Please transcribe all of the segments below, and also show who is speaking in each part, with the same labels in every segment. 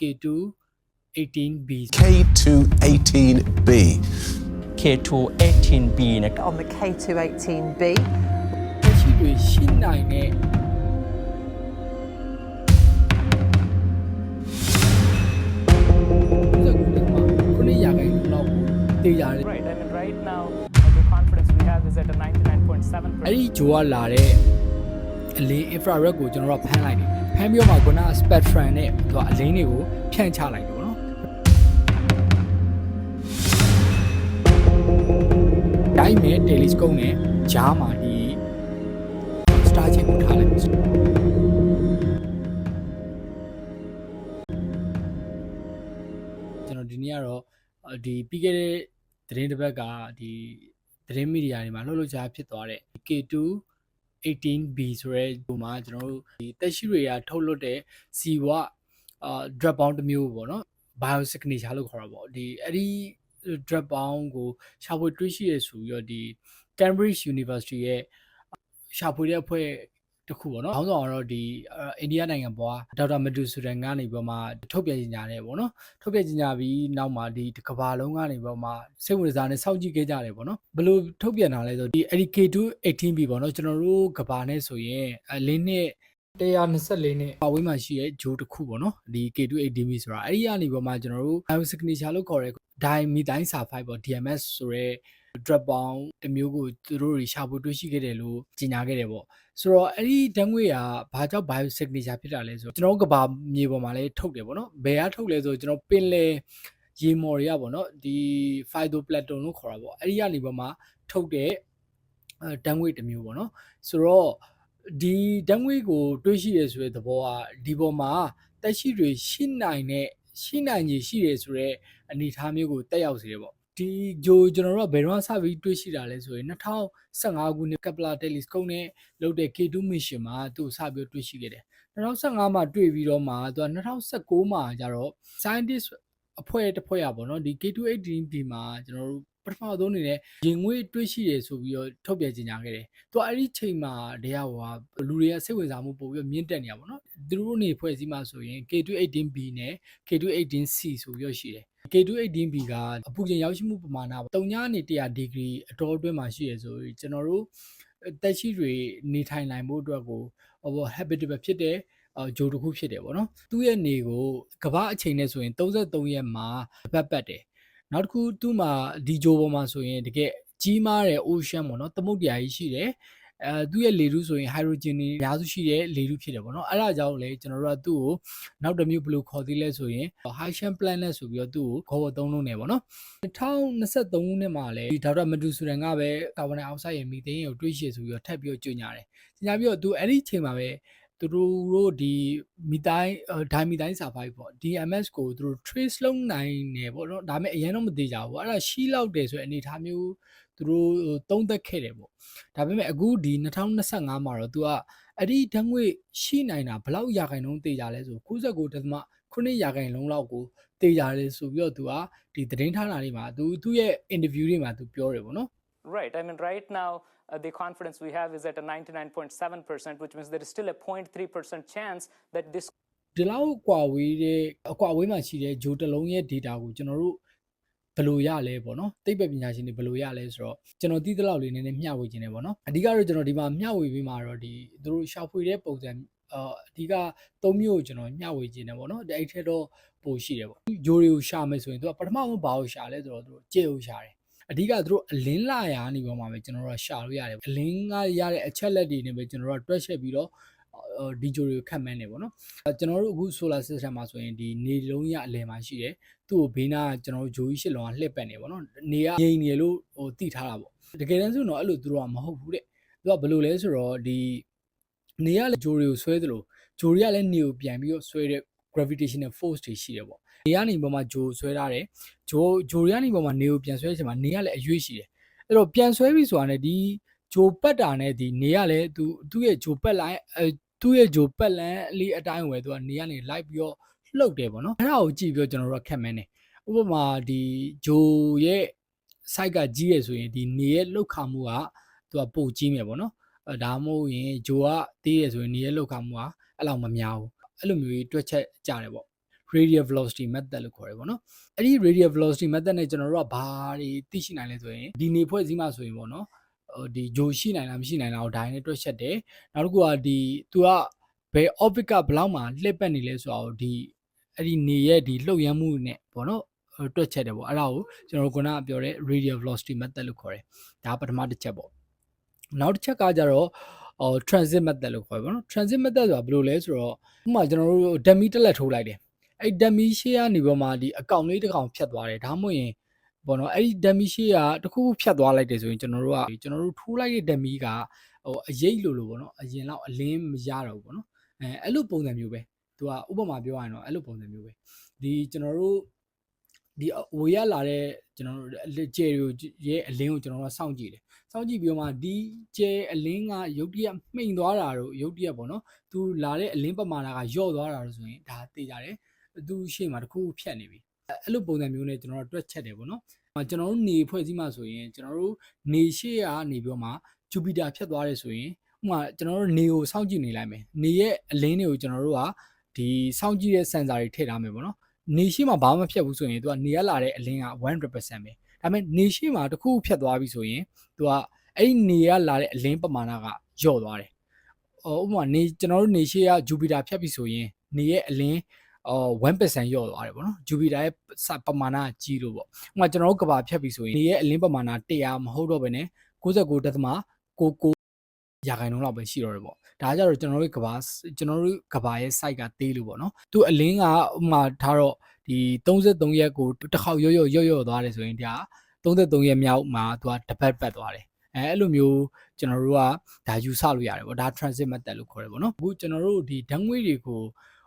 Speaker 1: K2 18B
Speaker 2: K218B.
Speaker 3: K2 18B နဲ့
Speaker 4: on the K218B.
Speaker 1: တက်ရှိတွေရှိနိုင်တဲ့ခုနရာခိုင်နှုန်းလောက်ကိုတေးရတယ်
Speaker 5: Right. I mean, right now, uh, the confidence we have is at a 99.7%.
Speaker 1: အဲ့ဒီဂျိုကလာတဲ့အလင်း infrared ကိုကျွန်တော်တို့ကဖမ်းလိုက်တယ်ဖ မ်းပြီးတော့မှခုနက spectrum နဲ့သူကအလင်းတွေကိုဖြန့်ချလိုက်တယ်ပေါ့နော်ဒိုင်းမဲ့ telescope နဲ့ဂျားမှာဒီ star chain ကိုထားလိုက်ပြီဆိုကျွန်တော်ဒီနေ့ကတော့အော်ဒီပြီးခဲ့တဲ့သတင်းတစ်ပတ်ကဒီသတင်းမီဒီယာတွေမှာလှုပ်လှုပ်ရှားဖြစ်သွားတဲ့ K2 18B ဆိုရဲဟိုမှာကျွန်တော်တို့ဒီတက်ရှိတွေကထုတ်လွတ်တဲ့စီဝအာ drop bound တစ်မျိုးပေါ့နော် bio signature လို့ခေါ်တာပေါ့ဒီအဲ့ဒီ drop bound ကိုရှာဖွေတွေ့ရှိရဆိုပြီးတော့ဒီ Cambridge University ရဲ့ရှာဖွေတဲ့အဖွဲ့ တစ်ခုပေါ့နော်။အောင်းဆောင်ကတော့ဒီအိန္ဒိယနိုင်ငံဘွားဒေါက်တာမတူဆူဒန်ကနေပြီးတော့မှထုတ်ပြန်ကြေညာတယ်ပေါ့နော်။ထုတ်ပြန်ကြေညာပြီးနောက်မှာဒီကဘာလုံးကနေပြီးတော့မှစိတ်ဝင်စားနဲ့စောင့်ကြည့်ခဲ့ကြတယ်ပေါ့နော်။ဘယ်လိုထုတ်ပြန်တာလဲဆိုဒီအဲ့ဒီ K2 18B ပေါ့နော်ကျွန်တော်တို့ကဘာနဲ့ဆိုရင်အလင်းနဲ့124နဲ့အဝေးမှာရှိတဲ့ဂျိုးတစ်ခုပေါ့နော်ဒီ K2 18B ဆိုတာအဲ့ဒီကနေပြီးတော့မှကျွန်တော်တို့ bio signature လို့ခေါ်တဲ့ dimethyl sulfide ပေါ့ DMS ဆိုရဲ drop bound တစ်မျိုးကိုသူတို့တွေရှာဖွေတွေ့ရှိခဲ့တယ်လို့ကြေညာခဲ့တယ်ပေါ့ဆိုတော့အဲ့ဒီဓာတ်ငွေ့ကဘာကြောင့် bio signature ဖြစ်တာလဲဆိုတော့ကျွန်တော်တို့ကဘာမြေပေါ်မှာလည်းထုတ်တယ်ပေါ့နော်ဘယ်ကထုတ်လဲဆိုတော့ကျွန်တော်ပင်လေရေမော်တွေကပေါ့နော်ဒီ phytoplankton လို့ခေါ်တာပေါ့အဲ့ဒီကနေပေါ်မှာထုတ်တဲ့အဲဓာတ်ငွေ့တစ်မျိုးပေါ့နော်ဆိုတော့ဒီဓာတ်ငွေ့ကိုတွေးရှိရဆိုတဲ့သဘောကဒီပေါ်မှာတက်ရှိတွေရှိနိုင်တဲ့ရှိနိုင်ကြီးရှိတယ်ဆိုတော့အနေအထားမျိုးကိုတက်ရောက်စေတယ်ပေါ့ ဒီဂျိုကျွန်တော်တို့ကဘယ်တော့စပြီးတွေးရှိတာလဲဆိုရင်2015ခုနှစ် Kepler telescope နဲ့လုပ်တဲ့ K2 mission မှာသူစပြီးတွေးရှိခဲ့တယ်2015မှာတွေ့ပြီးတော့မှသူက2019မှာကျတော့ scientist အဖွဲ့တစ်ဖွဲ့ရပါတော့ဒီ K218B မှာကျွန်တော်တို့ပထမဆုံးအနေနဲ့ရင်ငွေတွေးရှိတယ်ဆိုပြီးတော့ထုတ်ပြန်ကြေညာခဲ့တယ်။သူကအဲ့ဒီချိန်မှာတရားဟိုဟာလူတွေကစိတ်ဝင်စားမှုပို့ပြီးတော့မြင့်တက်နေတာပေါ့နော်။သူတို့နေဖွဲ့စည်းမှာဆိုရင် K218B နဲ့ K218C ဆိုပြီးတော့ရှိတယ်။ K218B ကအပူချိန်ရောက်ရှိမှုပမာဏ3ညနေ100ဒီဂရီအတော်အတွင်းမှာရှိရဆိုရင်ကျွန်တော်တို့တက်ရှိတွေနေထိုင်နိုင်မှုအတွက်ကိုဟို habitable ဖြစ်တဲ့အော်ဂျိုတစ်ခုဖြစ်တယ်ပေါ့နော်သူ့ရဲ့နေကိုကမ္ဘာအချိန်နဲ့ဆိုရင်33ရက်မှာပတ်ပတ်တယ်နောက်တစ်ခုသူ့မှာဒီဂျိုပေါ်မှာဆိုရင်တကယ်ကြီးမားတဲ့ ocean ပေါ့နော်သမုဒ္ဒရာကြီးရှိတယ် အဲသူ့ရဲ့လေထုဆိုရင် hydrogen တွေအများစုရှိတဲ့လေထုဖြစ်တယ်ပေါ့နော်အဲ့ဒါကြောင့်လေကျွန်တော်တို့ကသူ့ကိုနောက်တစ်မျိုးဘယ်လိုခေါ်သေးလဲဆိုရင် Haitian planet ဆိုပြီးတော့သူ့ကိုခေါ်ဖို့သုံးလုံးနေပေါ့နော်2023ခုနှစ်မှာလေဒီဒေါက်တာမတူဆူရန်ကပဲကာဗွန်ဒိုင်အောက်ဆိုက်ရဲ့မီသိန်းကိုတွေးရှိဆိုပြီးတော့ထပ်ပြီးတော့ကြေညာတယ်ကြေညာပြီးတော့သူအဲ့ဒီချိန်မှာပဲ သူတို့တို့ဒီမီတိုင်းဒိုင်မီတိုင်းစာဖိုက်ပေါ့ DMS ကိုသူတို့ trace လုပ်နိုင်တယ်ပေါ့နော်ဒါပေမဲ့အရင်တော့မသေးကြဘူးအဲ့ဒါရှိလောက်တယ်ဆိုတဲ့အနေအထားမျိုးသူတို့သုံးသက်ခဲ့တယ်ပေါ့ဒါပေမဲ့အခုဒီ2025မှာတော့သူကအဲ့ဒီဓာတ်ငွေရှိနိုင်တာဘယ်လောက်ရာခိုင်နှုန်းသေးကြလဲဆို99.9ရာခိုင်နှုန်းလောက်ကိုသေးကြတယ်ဆိုပြီးတော့သူကဒီသတင်းထားတာတွေမှာသူသူ့ရဲ့ interview တွေမှာသူပြောတယ်ပေါ့နော်
Speaker 5: Right. I mean, right now, uh, the confidence we have is at a 99.7%, which means there is still a 0.3% chance that this
Speaker 1: ဒီလောက်ကွာဝေးတဲ့အကွာဝေးမှာရှိတဲ့ဂျိုတစ်လုံးရဲ့ data ကိုကျွန်တော်တို့ဘယ်လိုရလဲပေါ့နော်သိပ္ပံပညာရှင်တွေဘယ်လိုရလဲဆိုတော့ကျွန်တော်သိသလောက်လေးနည်းနည်းမျှဝေခြင်းတယ်ပေါ့နော်အဓိကတော့ကျွန်တော်ဒီမှာမျှဝေပြီးမှာတော့ဒီသူတို့ရှာဖွေတဲ့ပုံစံအာအဓိက၃မျိုးကိုကျွန်တော်မျှဝေခြင်းတယ်ပေါ့နော်အဲ့ထက်တော့ပိုရှိတယ်ပေါ့ဂျိုတွေကိုရှာမယ်ဆိုရင်သူကပထမဆုံးဘာကိုရှာလဲဆိုတော့သူတို့ကြဲကိုရှာတယ် အဓိကသူတို့အလင်းလာရာနေပေါ်မှာပဲကျွန်တော်တို့ကရှာလို့ရတယ်အလင်းကရတဲ့အချက်လက်တွေနဲ့ပဲကျွန်တော်တို့ကတွက်ချက်ပြီးတော့ဒီဂျိုတွေကိုခတ်မှန်းနေပေါ့နော်အဲကျွန်တော်တို့အခု solar system မှာဆိုရင်ဒီနေလုံးရအလယ်မှာရှိတယ်သူ့ကိုဘေးနားကျွန်တော်တို့ဂျိုကြီးရှစ်လုံးကလှည့်ပတ်နေပေါ့နော်နေကငြိမ်နေလို့ဟိုတိထားတာပေါ့တကယ်တမ်းဆိုတော့အဲ့လိုသူတို့ကမဟုတ်ဘူးတဲ့သူကဘယ်လိုလဲဆိုတော့ဒီနေရလေဂျိုတွေကိုဆွဲသလိုဂျိုတွေကလည်းနေကိုပြန်ပြီးတော့ဆွဲတဲ့ gravitational force တွေရှိတယ်ပေါ့ နေကနေပေါ်မှာဂျိုဆွဲထားတယ်ဂျိုဂျိုတွေကနေပေါ်မှာနေကိုပြန်ဆွဲချင်မှာနေကလည်းအရွေးရှိတယ်အဲ့တော့ပြန်ဆွဲပြီဆိုတာနဲ့ဒီဂျိုပတ်တာနဲ့ဒီနေကလည်းသူသူ့ရဲ့ဂျိုပတ်လိုင်းအဲသူ့ရဲ့ဂျိုပတ်လန်းလေးအတိုင်းဝယ်သူကနေကနေလိုက်ပြီးတော့လှုပ်တယ်ပေါ့နော်အဲ့ဒါကိုကြည့်ပြီးတော့ကျွန်တော်တို့ကခက်မဲနေဥပမာဒီဂျိုရဲ့ site ကကြီးရဆိုရင်ဒီနေရဲ့လှုပ်ခါမှုကသူကပိုကြီးမယ်ပေါ့နော်အဲဒါမှမဟုတ်ရင်ဂျိုကသေးရဆိုရင်နေရဲ့လှုပ်ခါမှုကအဲ့လောက်မများဘူးအဲ့လိုမျိုးကြီးတွက်ချက်ကြတယ်ပေါ့ radial velocity method လို့ခေါ်တယ်ပေါ့နော်အဲ့ဒီ radial velocity method နဲ့ကျွန်တော်တို့ကဘာတွေသိရှိနိုင်လဲဆိုရင်ဒီနေဖွဲ့စည်းမှဆိုရင်ပေါ့နော်ဟိုဒီဂျိုရှိနိုင်လားမရှိနိုင်လားကိုဒါနဲ့တွက်ချက်တယ်နောက်တစ်ခုကဒီသူကဘယ် orbit ကဘယ်လောက်မှလှည့်ပတ်နေလဲဆိုတာကိုဒီအဲ့ဒီနေရဲ့ဒီလှုပ်ရမ်းမှုနဲ့ပေါ့နော်ဟိုတွက်ချက်တယ်ပေါ့အဲ့ဒါကိုကျွန်တော်တို့ခုနကပြောတဲ့ radial velocity method လို့ခေါ်တယ်ဒါပထမတစ်ချက်ပေါ့နောက်တစ်ချက်ကကြတော့ဟို transit method လို့ခေါ်တယ်ပေါ့နော် transit method ဆိုတာဘယ်လိုလဲဆိုတော့ဥပမာကျွန်တော်တို့ dummy တက်လက်ထိုးလိုက်တယ် အဲ့ dummy ရှေ့ကနေပြီးမှဒီအကောင့်လေးတစ်ကောင်ဖြတ်သွားတယ်ဒါမှမဟုတ်ရင်ပေါ့နော်အဲ့ဒီ dummy ရှေ့ကတခုခုဖြတ်သွားလိုက်တယ်ဆိုရင်ကျွန်တော်တို့ကကျွန်တော်တို့ထိုးလိုက်တဲ့ dummy ကဟိုအရေးလို့လို့ပေါ့နော်အရင်တော့အလင်းမရတော့ဘူးပေါ့နော်အဲအဲ့လိုပုံစံမျိုးပဲသူကဥပမာပြောရရင်တော့အဲ့လိုပုံစံမျိုးပဲဒီကျွန်တော်တို့ဒီဝေရလာတဲ့ကျွန်တော်တို့ကျဲတွေကိုရဲ့အလင်းကိုကျွန်တော်တို့စောင့်ကြည့်တယ်စောင့်ကြည့်ပြီးတော့မှဒီကျဲအလင်းကရုတ်တရက်မှိန်သွားတာတော့ရုတ်တရက်ပေါ့နော်သူလာတဲ့အလင်းပမာဏကယော့သွားတာလို့ဆိုရင်ဒါသိကြတယ် သူရှေ့မှာတစ်ခုခုဖြတ်နေပြီအဲ့လိုပုံစံမျိုးနဲ့ကျွန်တော်တို့တွက်ချက်တယ်ပေါ့နော်ကျွန်တော်တို့နေဖွဲ့စည်းမှဆိုရင်ကျွန်တော်တို့နေရှေ့ကနေပြီးတော့မှဂျူပီတာဖြတ်သွားတယ်ဆိုရင်ဥပမာကျွန်တော်တို့နေကိုစောင့်ကြည့်နေလိုက်မယ်နေရဲ့အလင်းတွေကိုကျွန်တော်တို့ကဒီစောင့်ကြည့်တဲ့ sensor တွေထည့်ထားမယ်ပေါ့နော်နေရှိမှဘာမှမဖြတ်ဘူးဆိုရင်သူကနေရလာတဲ့အလင်းက100%ပဲဒါပေမဲ့နေရှိမှတစ်ခုဖြတ်သွားပြီဆိုရင်သူကအဲ့ဒီနေရလာတဲ့အလင်းပမာဏကညော့သွားတယ်။ဟိုဥပမာနေကျွန်တော်တို့နေရှိကဂျူပီတာဖြတ်ပြီဆိုရင်နေရဲ့အလင်း အော်1%ညော့သွားတယ်ပေါ့နော်ဂျူပီတာရဲ့ပမာဏကြီးလို့ပေါ့ဥပမာကျွန်တော်တို့ကဘာဖြတ်ပြီဆိုရင်နေရဲ့အလင်းပမာဏ100မဟုတ်တော့ဘဲနဲ့99.99ရာခိုင်နှုန်းလောက်ပဲရှိတော့တယ်ပေါ့ဒါကြတော့ကျွန်တော်တို့ကဘာကျွန်တော်တို့ကဘာရဲ့ site ကသေးလို့ပေါ့နော်သူအလင်းကဥပမာထားတော့ဒီ33ရက်ကိုတစ်ခေါက်ရော့ရော့ရော့ရော့သွားတယ်ဆိုရင်ဒါ33ရက်မြောက်မှာသူကတစ်ပတ်ပတ်သွားတယ်အဲအဲ့လိုမျိုးကျွန်တော်တို့ကဒါယူဆလို့ရတယ်ပေါ့ဒါ transit method လို့ခေါ်တယ်ပေါ့နော်အခုကျွန်တော်တို့ဒီဓာတ်ငွေ့တွေကို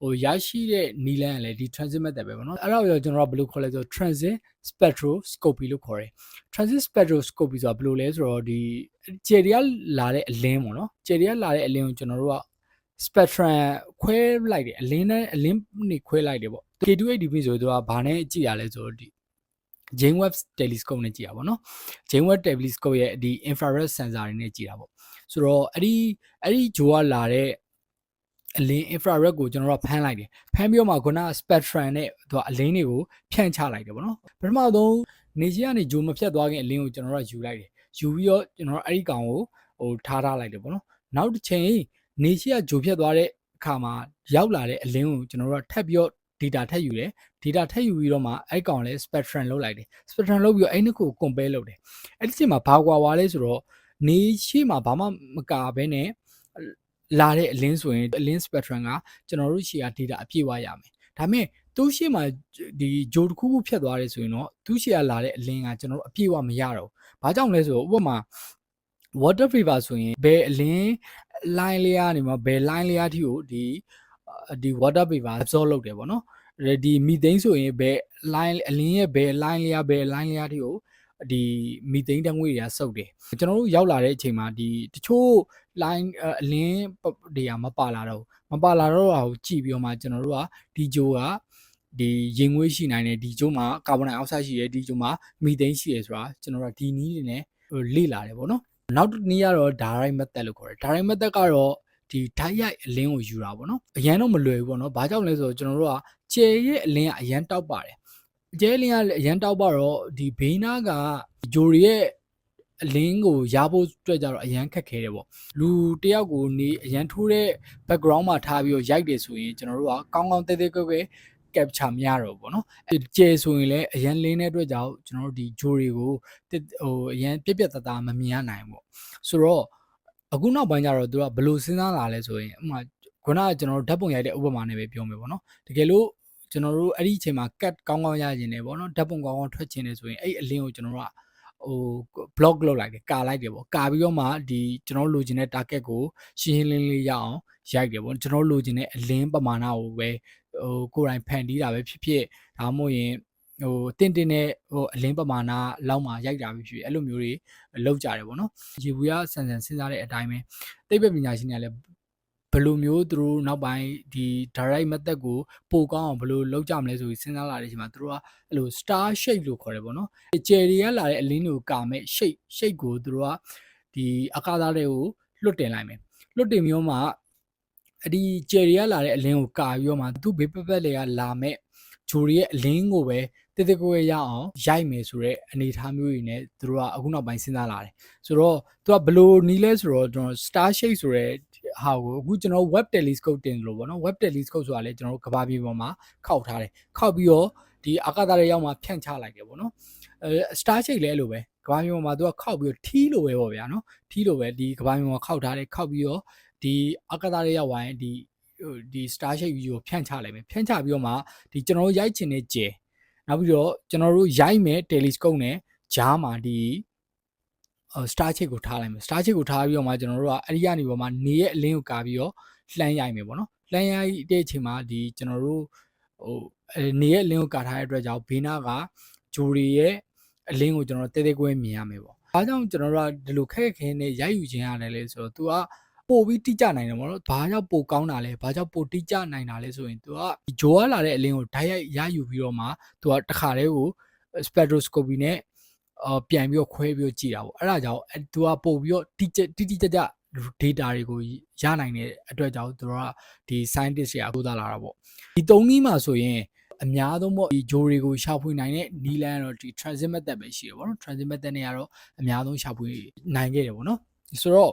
Speaker 1: ဟိုရရှိတဲ့နီလန်းကလည်းဒီ transit method ပဲပေါ့နော်အဲ့တော့ကျွန်တော်ကဘယ်လိုခေါ်လဲဆိုတော့ transit spectroscopy လို့ခေါ်တယ် transit spectroscopy ဆိုတာဘယ်လိုလဲဆိုတော့ဒီဂျယ်ရီကလာတဲ့အလင်းပေါ့နော်ဂျယ်ရီကလာတဲ့အလင်းကိုကျွန်တော်တို့က spectrum ခွဲလိုက်တယ်အလင်းနဲ့အလင်းနေခွဲလိုက်တယ်ပေါ့ K280B ဆိုတော့သူကဘာနဲ့ကြည့်ရလဲဆိုတော့ဒီ James Webb telescope နဲ့ကြည့်တာပေါ့နော် James Webb telescope ရဲ့ဒီ infrared sensor တွေနဲ့ကြည့်တာပေါ့ဆိုတော့အဲ့ဒီအဲ့ဒီဂျိုကလာတဲ့ အလင်း infrared ကိုကျွန်တော်တို့ဖမ်းလိုက်တယ်ဖမ်းပြီးတော့မှခုန spectrum နဲ့သူကအလင်းတွေကိုဖြန့်ချလိုက်တယ်ပေါ့နော်ပထမဆုံးနေကြီးကနေဂျိုမဖြတ်သွားခင်အလင်းကိုကျွန်တော်တို့ယူလိုက်တယ်ယူပြီးတော့ကျွန်တော်တို့အဲ့ဒီကောင်ကိုဟိုထားထားလိုက်တယ်ပေါ့နော်နောက်တစ်ချိန်နေရှိကဂျိုဖြတ်သွားတဲ့အခါမှာရောက်လာတဲ့အလင်းကိုကျွန်တော်တို့ကထပ်ပြီးတော့ data ထပ်ယူတယ် data ထပ်ယူပြီးတော့မှအဲ့ကောင်လဲ spectrum လောက်လိုက်တယ် spectrum လောက်ပြီးတော့အဲ့နှစ်ခုကို compare လုပ်တယ်အဲ့ဒီချိန်မှာဘာကွာွာလဲဆိုတော့နေရှိမှာဘာမှမကာဘဲနဲ့ လာတဲ့အလင်းဆိုရင်အလင်း spectrum ကကျွန်တော်တို့ရှေ့က data အပြည့်ဝရမယ်ဒါပေမဲ့သူ့ရှေ့မှာဒီဂျိုတစ်ခုခုဖြတ်သွားတယ်ဆိုရင်တော့သူ့ရှေ့ကလာတဲ့အလင်းကကျွန်တော်တို့အပြည့်ဝမရတော့ဘူးဘာကြောင့်လဲဆိုတော့ဥပမာ water vapor ဆိုရင်ဘယ်အလင်း line လေးကနေမှဘယ် line လေးအထိကိုဒီဒီ water vapor absorb လုပ်တယ်ပေါ့နော်ဒီ methane ဆိုရင်ဘယ် line အလင်းရဲ့ဘယ် line လေးဘယ် line လေးအထိကိုဒီ methane ဓာတ်ငွေ့တွေကစုပ်တယ်ကျွန်တော်တို့ရောက်လာတဲ့အချိန်မှာဒီတချို့ line အလင်းတွေကမပါလာတော့မပါလာတော့တာကိုကြည့်ပြီးတော့မှကျွန်တော်တို့ကဒီဂျိုကဒီရင်ငွေ့ရှိနိုင်တယ်ဒီဂျိုမှာကာဗွန်ဒိုင်အောက်ဆိုက်ရှိတယ်ဒီဂျိုမှာမီသိန်းရှိတယ်ဆိုတာကျွန်တော်တို့ဒီနည်းတွေနဲ့လေ့လာတယ်ပေါ့နော်နောက်တစ်နည်းကတော့ direct method လို့ခေါ်တယ် direct method ကတော့ဒီဓာတ်ရိုက်အလင်းကိုယူတာပေါ့နော်အရန်တော့မလွယ်ဘူးပေါ့နော်ဘာကြောင့်လဲဆိုတော့ကျွန်တော်တို့ကကျယ်ရဲ့အလင်းကအရန်တောက်ပါတယ်ကျယ်အလင်းကအရန်တောက်ပါတော့ဒီဘေးနားကဂျိုရီရဲ့ အလင်းကိုရဖို့အတွက်ကြတော့အရန်ခက်ခဲတယ်ပေါ့လူတယောက်ကိုနေအရန်ထိုးတဲ့ background မှာထားပြီးတော့ရိုက်တယ်ဆိုရင်ကျွန်တော်တို့ကကောင်းကောင်းတဲတဲကွဲကွဲ capture မရတော့ဘူးပေါ့နော်အဲကျဲဆိုရင်လည်းအရန်လင်းတဲ့အတွက်ကြောင့်ကျွန်တော်တို့ဒီဂျိုတွေကိုဟိုအရန်ပြက်ပြက်တသားမမြင်ရနိုင်ဘူးပေါ့ဆိုတော့အခုနောက်ပိုင်းကျတော့သူကဘယ်လိုစဉ်းစားလာလဲဆိုရင်ဥပမာခုနကကျွန်တော်တို့ဓာတ်ပုံရိုက်တဲ့ဥပမာနဲ့ပဲပြောမယ်ပေါ့နော်တကယ်လို့ကျွန်တော်တို့အဲ့ဒီအချိန်မှာ cut ကောင်းကောင်းရရင်လည်းပေါ့နော်ဓာတ်ပုံကောင်းကောင်းထွက်ချင်တယ်ဆိုရင်အဲ့အလင်းကိုကျွန်တော်တို့က ဟို block လုပ်လိုက်တယ်ကာလိုက်တယ်ပေါ့ကာပြီးတော့မှဒီကျွန်တော်လိုချင်တဲ့ target ကိုရှင်းရှင်းလင်းလင်းရအောင်ရိုက်တယ်ပေါ့ကျွန်တော်လိုချင်တဲ့အလင်းပမာဏကိုပဲဟိုကိုယ်တိုင်ဖန်တီးတာပဲဖြစ်ဖြစ်ဒါမှမဟုတ်ရင်ဟိုတင်းတင်းနဲ့ဟိုအလင်းပမာဏလောက်မှရိုက်တာပဲဖြစ်ဖြစ်အဲ့လိုမျိုးတွေလောက်ကြတယ်ပေါ့နော်ရေဘူးရဆန်ဆန်စဉ်းစားတဲ့အတိုင်းပဲသိပ္ပံပညာရှင်တွေကလည်းဘ ယ်လိုမျိုးသူတို့နောက်ပိုင်းဒီ direct method ကိုပိုကောင်းအောင်ဘယ်လိုလုပ်ကြမလဲဆိုပြီးစဉ်းစားလာတဲ့အချိန်မှာသူတို့ကအဲ့လို star shape လို့ခေါ်တယ်ပေါ့နော်ကျယ်တွေကလာတဲ့အလင်းတွေကိုကာမဲ့ shape shape ကိုသူတို့ကဒီအကားသားတွေကိုလွတ်တင်လိုက်မယ်လွတ်တင်မျိုးမှာအဒီကျယ်ရီကလာတဲ့အလင်းကိုကာပြီးတော့မှသူ့ဘေးပက်ပက်တွေကလာမဲ့ဂျိုရီရဲ့အလင်းကိုပဲတိတိကိုယ်ရအောင်ရိုက်မယ်ဆိုတော့အနေအထားမျိုးတွေနဲ့သူတို့ကအခုနောက်ပိုင်းစဉ်းစားလာတယ်ဆိုတော့သူကဘယ်လိုနီးလဲဆိုတော့ကျွန်တော် star shape ဆိုတဲ့ ဟာကိုအခုကျွန်တော် web telescope တင်လို့ပေါ့နော် web telescope ဆိုတာလေကျွန်တော်တို့ကဘာပြေပေါ်မှာခောက်ထားတယ်ခောက်ပြီးတော့ဒီအာကာသရဲ့ရောက်မှာဖြန့်ချလိုက်တယ်ပေါ့နော်အဲ star shape လဲအဲ့လိုပဲကဘာမြေပေါ်မှာသူကခောက်ပြီးတော့ထီးလိုပဲပေါ့ဗျာနော်ထီးလိုပဲဒီကဘာမြေပေါ်မှာခောက်ထားတယ်ခောက်ပြီးတော့ဒီအာကာသရဲ့ရောက်သွားရင်ဒီဟိုဒီ star shape view ကိုဖြန့်ချလိုက်မယ်ဖြန့်ချပြီးတော့မှဒီကျွန်တော်တို့ရိုက်ချင်တဲ့ကျယ်နောက်ပြီးတော့ကျွန်တော်တို့ရိုက်မယ် telescope နဲ့ဂျားမှာဒီဟို star shape ကိုထားလိုက်မယ် star shape ကိုထားပြီးတော့မှကျွန်တော်တို့ကအဲ့ဒီကနေပေါ်မှာနေရဲ့အလင်းကိုကာပြီးတော့လှမ်းရိုက်မယ်ပေါ့နော်လှမ်းရိုက်တဲ့အချိန်မှာဒီကျွန်တော်တို့ဟိုအဲနေရဲ့အလင်းကိုကာထားတဲ့အတွက်ကြောင့်ဘေးနားကဂျိုရီရဲ့အလင်းကိုကျွန်တော်တဲတဲကွဲမြင်ရမယ်ပေါ့။ဒါကြောင့်ကျွန်တော်တို့ကဒီလိုခက်ခဲနဲ့ရိုက်ယူခြင်းရတယ်လေဆိုတော့ तू ကပို့ပြီးတိကျနိုင်တယ်ပေါ့နော်။ဘာကြောင့်ပိုကောင်းတာလဲ။ဘာကြောင့်ပိုတိကျနိုင်တာလဲဆိုရင် तू ကဂျိုရလာတဲ့အလင်းကိုဓာတ်ရိုက်ရယူပြီးတော့မှ तू ကတခါတည်းကို spectroscopy နဲ့ အော်ပြန်ပြီးတော့ခွဲပြီးတော့ကြည့်တာပေါ့။အဲ့ဒါကြောင့်အဲ तू ကပို့ပြီးတော့တိကျတိတိကျကျ data တွေကိုရနိုင်တဲ့အတွက်ကြောင့်သူတို့ကဒီ scientist တွေကအခုသားလာတာပေါ့ဒီသုံးနည်းမှာဆိုရင်အများဆုံးပေါ့ဒီဂျိုတွေကိုရှာဖွေနိုင်တဲ့နီလန်တော့ဒီ transit method ပဲရှိတယ်ပေါ့နော် transit method နဲ့ကတော့အများဆုံးရှာဖွေနိုင်ခဲ့တယ်ပေါ့နော်ဆိုတော့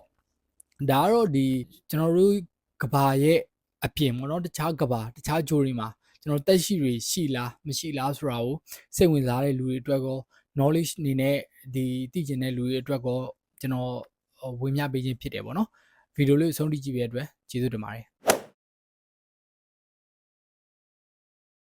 Speaker 1: ဒါကတော့ဒီကျွန်တော်တို့ကဘာရဲ့အပြင်ပေါ့နော်တခြားကဘာတခြားဂျိုတွေမှာကျွန်တော်တက်ရှိတွေရှိလားမရှိလားဆိုတာကိုစိတ်ဝင်စားတဲ့လူတွေအတွက်ကော knowledge အနေနဲ့ဒီသိကျင်တဲ့လူတွေအတွက်ကောကျွန်တော်ဟိုဝင်မြပေးခြင်းဖြစ်တယ်ပေါ့နော်ဗီဒီယိုလေးကိုဆုံးထိကြည့်ပေးတဲ့အတွက်ကျေးဇူးတင်ပါတယ်